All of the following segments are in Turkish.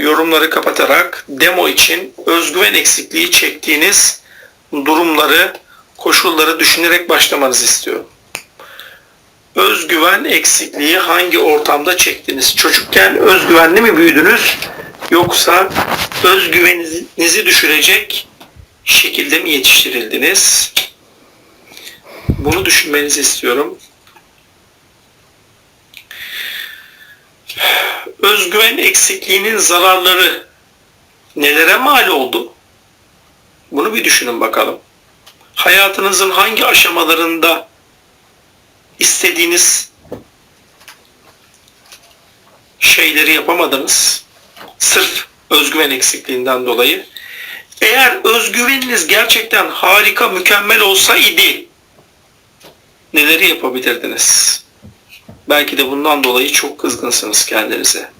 yorumları kapatarak demo için özgüven eksikliği çektiğiniz durumları, koşulları düşünerek başlamanızı istiyorum. Özgüven eksikliği hangi ortamda çektiniz? Çocukken özgüvenli mi büyüdünüz? Yoksa özgüveninizi düşürecek şekilde mi yetiştirildiniz? Bunu düşünmenizi istiyorum. Özgüven eksikliğinin zararları nelere mal oldu? Bunu bir düşünün bakalım. Hayatınızın hangi aşamalarında istediğiniz şeyleri yapamadınız? Sırf özgüven eksikliğinden dolayı. Eğer özgüveniniz gerçekten harika, mükemmel olsaydı neleri yapabilirdiniz? Belki de bundan dolayı çok kızgınsınız kendinize.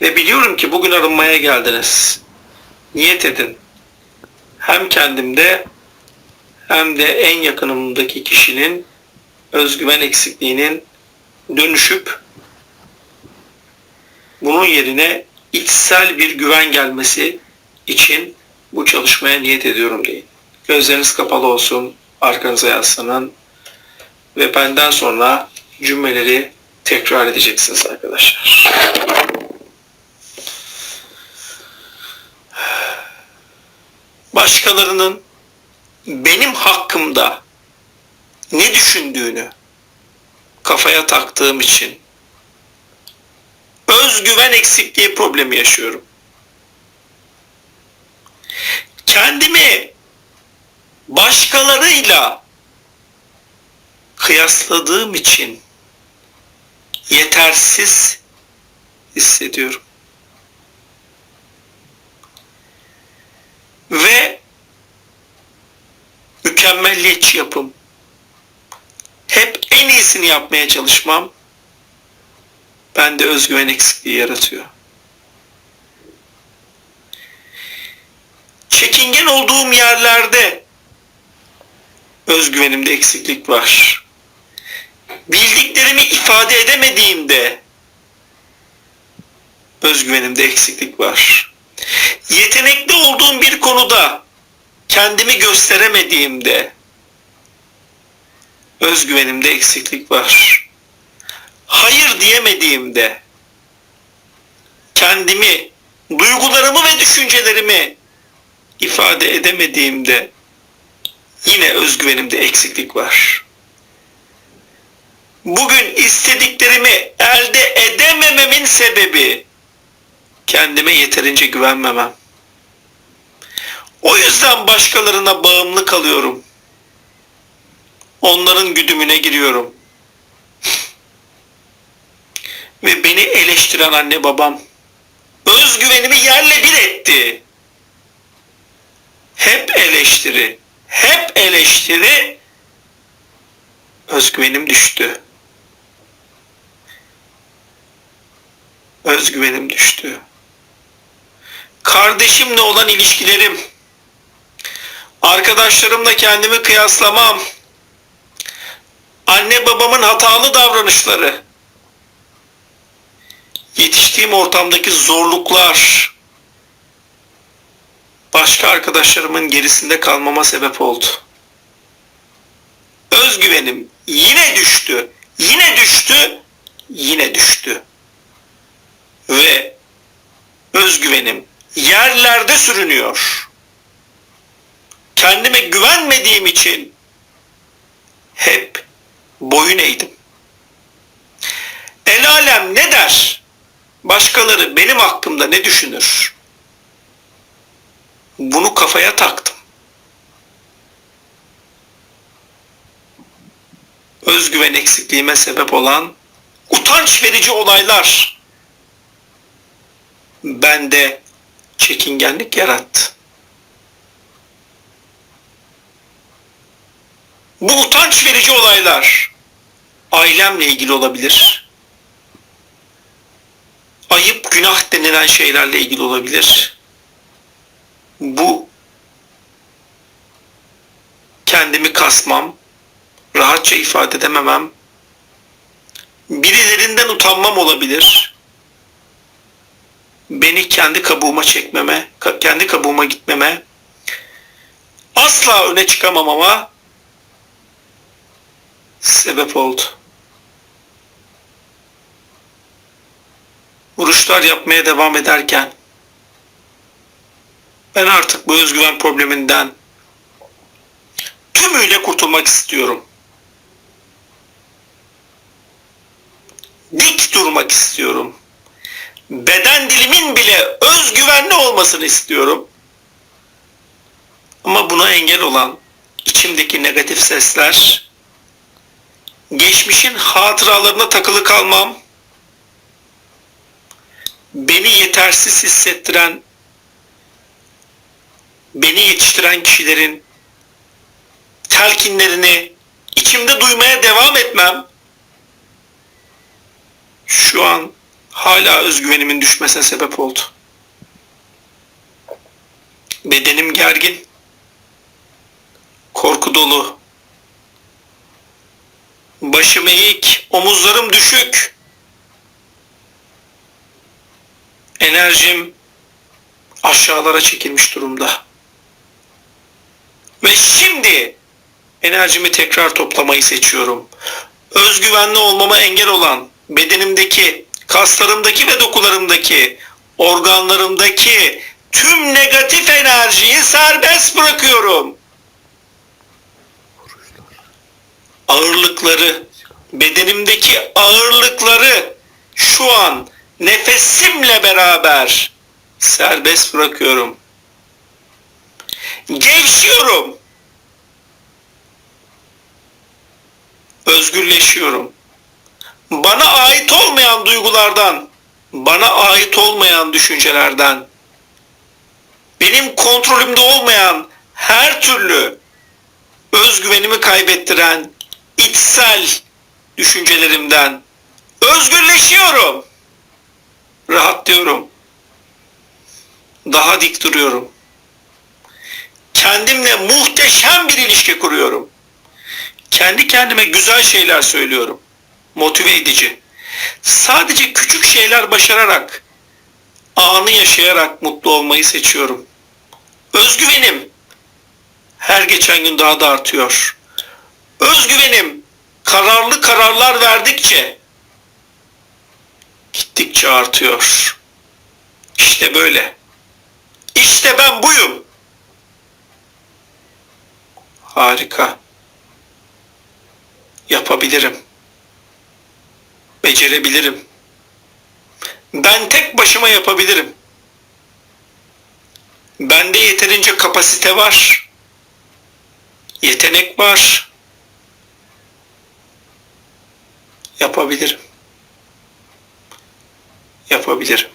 Ve biliyorum ki bugün arınmaya geldiniz. Niyet edin. Hem kendimde hem de en yakınımdaki kişinin özgüven eksikliğinin dönüşüp bunun yerine içsel bir güven gelmesi için bu çalışmaya niyet ediyorum deyin. Gözleriniz kapalı olsun, arkanıza yaslanın ve benden sonra cümleleri tekrar edeceksiniz arkadaşlar. Başkalarının benim hakkımda ne düşündüğünü kafaya taktığım için özgüven eksikliği problemi yaşıyorum. Kendimi başkalarıyla kıyasladığım için yetersiz hissediyorum. Ve mükemmelliyetçi yapım. Hep en iyisini yapmaya çalışmam bende özgüven eksikliği yaratıyor. Çekingen olduğum yerlerde özgüvenimde eksiklik var. Bildiklerimi ifade edemediğimde özgüvenimde eksiklik var. Yetenekli olduğum bir konuda kendimi gösteremediğimde özgüvenimde eksiklik var. Hayır diyemediğimde kendimi, duygularımı ve düşüncelerimi ifade edemediğimde yine özgüvenimde eksiklik var. Bugün istediklerimi elde edemememin sebebi kendime yeterince güvenmemem. O yüzden başkalarına bağımlı kalıyorum. Onların güdümüne giriyorum. Ve beni eleştiren anne babam özgüvenimi yerle bir etti. Hep eleştiri, hep eleştiri özgüvenim düştü. Özgüvenim düştü. Kardeşimle olan ilişkilerim, arkadaşlarımla kendimi kıyaslamam, anne babamın hatalı davranışları, yetiştiğim ortamdaki zorluklar, başka arkadaşlarımın gerisinde kalmama sebep oldu. Özgüvenim yine düştü, yine düştü, yine düştü. Ve özgüvenim yerlerde sürünüyor. Kendime güvenmediğim için hep boyun eğdim. El alem ne der? Başkaları benim hakkımda ne düşünür? Bunu kafaya taktım. Özgüven eksikliğime sebep olan utanç verici olaylar bende çekingenlik yarattı. Bu utanç verici olaylar ailemle ilgili olabilir. Ayıp, günah denilen şeylerle ilgili olabilir. Bu kendimi kasmam, rahatça ifade edememem, birilerinden utanmam olabilir. Beni kendi kabuğuma çekmeme, kendi kabuğuma gitmeme, asla öne çıkamamama sebep oldu. Vuruşlar yapmaya devam ederken ben artık bu özgüven probleminden tümüyle kurtulmak istiyorum. Dik durmak istiyorum. Beden dilimin bile özgüvenli olmasını istiyorum. Ama buna engel olan içimdeki negatif sesler, geçmişin hatıralarına takılı kalmam, beni yetersiz hissettiren, beni yetiştiren kişilerin telkinlerini içimde duymaya devam etmem, şu an hala özgüvenimin düşmesine sebep oldu. Bedenim gergin, korku dolu, başım eğik, omuzlarım düşük, enerjim aşağılara çekilmiş durumda. Ve şimdi enerjimi tekrar toplamayı seçiyorum. Özgüvenli olmama engel olan bedenimdeki, kaslarımdaki ve dokularımdaki, organlarımdaki tüm negatif enerjiyi serbest bırakıyorum. Ağırlıkları, bedenimdeki ağırlıkları şu an nefesimle beraber serbest bırakıyorum. Gevşiyorum. Özgürleşiyorum. Bana ait olmayan duygulardan, bana ait olmayan düşüncelerden, benim kontrolümde olmayan her türlü özgüvenimi kaybettiren içsel düşüncelerimden özgürleşiyorum. Rahatlıyorum. Daha dik duruyorum. Kendimle muhteşem bir ilişki kuruyorum. Kendi kendime güzel şeyler söylüyorum. Motive edici. Sadece küçük şeyler başararak, anı yaşayarak mutlu olmayı seçiyorum. Özgüvenim her geçen gün daha da artıyor. Özgüvenim kararlı kararlar verdikçe gittikçe artıyor. İşte böyle. İşte ben buyum. Harika. Yapabilirim. Becerebilirim. Ben tek başıma yapabilirim. Bende yeterince kapasite var. Yetenek var. Yapabilirim. Yapabilirim.